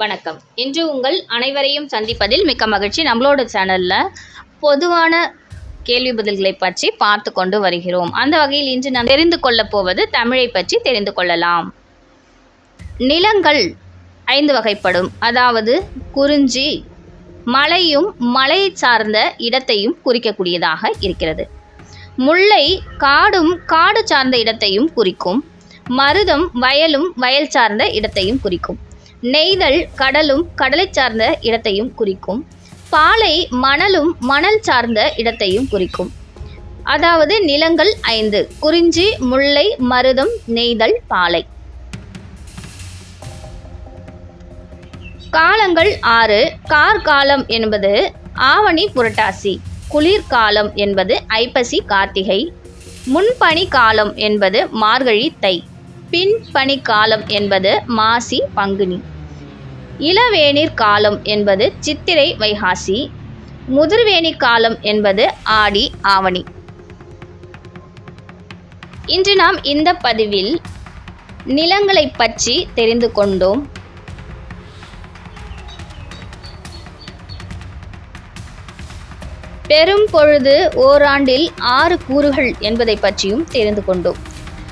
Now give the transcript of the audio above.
வணக்கம். இன்று உங்கள் அனைவரையும் சந்திப்பதில் மிக்க மகிழ்ச்சி. நம்மளோட சேனலில் பொதுவான கேள்வி பதில்களை பற்றி பார்த்து கொண்டு வருகிறோம். அந்த வகையில் இன்று நாம் தெரிந்து கொள்ளப் போவது தமிழை பற்றி தெரிந்து கொள்ளலாம். நிலங்கள் ஐந்து வகைப்படும். அதாவது குறிஞ்சி மலையும் மலை சார்ந்த இடத்தையும் குறிக்கக்கூடியதாக இருக்கிறது. முல்லை காடும் காடு சார்ந்த இடத்தையும் குறிக்கும். மருதம் வயலும் வயல் சார்ந்த இடத்தையும் குறிக்கும். நெய்தல் கடலும் கடலை சார்ந்த இடத்தையும் குறிக்கும். பாலை மணலும் மணல் சார்ந்த இடத்தையும் குறிக்கும். அதாவது நிலங்கள் ஐந்து குறிஞ்சி முல்லை மருதம் நெய்தல் பாலை. காலங்கள் ஆறு கார்காலம் என்பது ஆவணி புரட்டாசி குளிர்காலம் என்பது ஐப்பசி கார்த்திகை முன்பனி காலம் என்பது மார்கழி தை. பின்பனி காலம் என்பது மாசி பங்குனி. இளவேநீர் காலம் என்பது சித்திரை வைகாசி. முதிர்வேணி காலம் என்பது ஆடி ஆவணி. இன்று நாம் இந்த பதிவில் நிலங்களை பற்றி தெரிந்து கொண்டோம். பெரும் பொழுது ஓராண்டில் ஆறு கூறுகள் என்பதை பற்றியும் தெரிந்து கொண்டோம்.